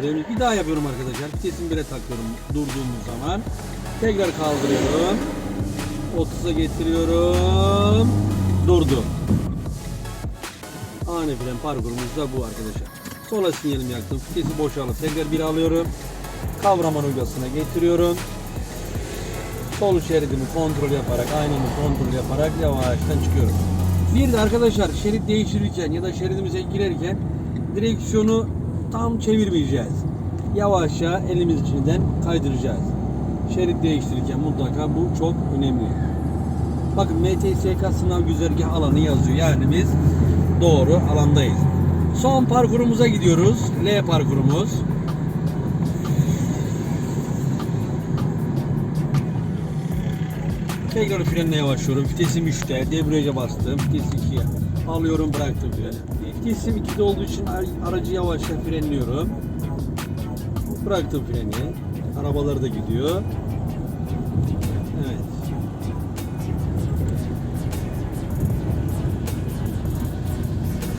frenimiz. Bir daha yapıyorum arkadaşlar. Vitesini bire takıyorum durduğumuz zaman. Tekrar kaldırıyorum. 30'a getiriyorum. Durdu. Ani fren parkurumuz da bu arkadaşlar. Sola sinyalimi yaktım. Vitesi boşalıp tekrar bir alıyorum. Kavraman uygasına getiriyorum. Sol şeridimi kontrol yaparak, aynamı kontrol yaparak yavaştan çıkıyorum. Bir de arkadaşlar şerit değiştirirken ya da şeridimize girerken direksiyonu tam çevirmeyeceğiz. Yavaşça elimiz içinden kaydıracağız. Şerit değiştirirken mutlaka bu çok önemli. Bakın MTSK sınav güzergah alanı yazıyor. Yani biz doğru alandayız. Son parkurumuza gidiyoruz. L parkurumuz. Tekrar frenle yavaşlıyorum. Vitesim 3'te. Debriyaja bastım. Vites 2'ye. Alıyorum bıraktım freni. Vitesim 2'de olduğu için aracı yavaşça frenliyorum. Bıraktım freni. Arabalar da gidiyor. Evet.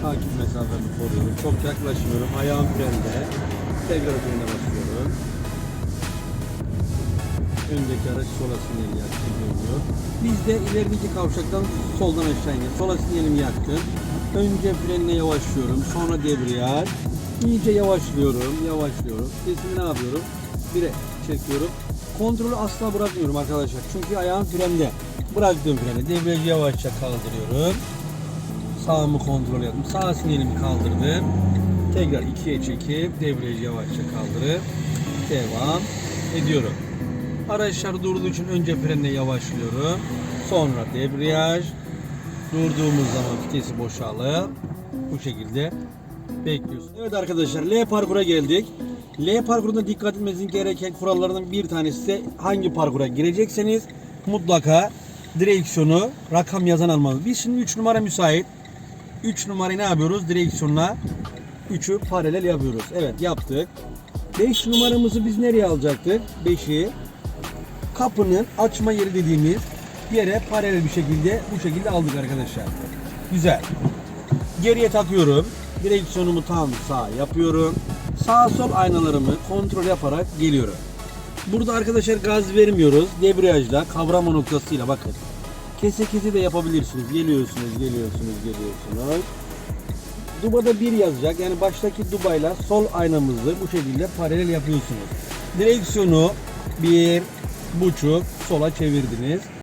Takip mesafemi koruyorum. Çok yaklaşmıyorum. Ayağım frende. Tekrar frene basıyorum. Öndeki araç sola sinyali yaktı. Biz de ilerideki kavşaktan soldan aşağı iniyoruz. Sola sinyalimi yaktım. Önce frenle yavaşlıyorum. Sonra debriyaj. İyice yavaşlıyorum. Yavaşlıyorum. Sesimi ne yapıyorum? Bire çekiyorum. Kontrolü asla bırakmıyorum arkadaşlar. Çünkü ayağım frende. Bıraktığım freni. Debriyajı yavaşça kaldırıyorum. Sağımı kontrol yaptım. Sağ sinyalimi kaldırdım. Tekrar ikiye çekip debriyajı yavaşça kaldırıp devam ediyorum. Araçlar durduğu için önce frenle yavaşlıyorum. Sonra debriyaj. Durduğumuz zaman vitesi boşalıp bu şekilde bekliyoruz. Evet arkadaşlar L parkura geldik. L parkurunda dikkat etmeniz gereken kurallardan bir tanesi de hangi parkura girecekseniz mutlaka direksiyonu rakam yazan almanız. Biz şimdi 3 numara müsait. 3 numarayı ne yapıyoruz? Direksiyonla 3'ü paralel yapıyoruz. Evet yaptık. 5 numaramızı biz nereye alacaktık? 5'i kapının açma yeri dediğimiz yere paralel bir şekilde bu şekilde aldık arkadaşlar. Güzel. Geriye takıyorum. Direksiyonumu tam sağ yapıyorum. Sağ sol aynalarımı kontrol yaparak geliyorum. Burada arkadaşlar gaz vermiyoruz. Debriyajla kavrama noktasıyla bakın. Kese kese de yapabilirsiniz. Geliyorsunuz, geliyorsunuz, geliyorsunuz. Duba'da bir yazacak. Yani baştaki dubayla sol aynamızı bu şekilde paralel yapıyorsunuz. Direksiyonu bir buçuk sola çevirdiniz.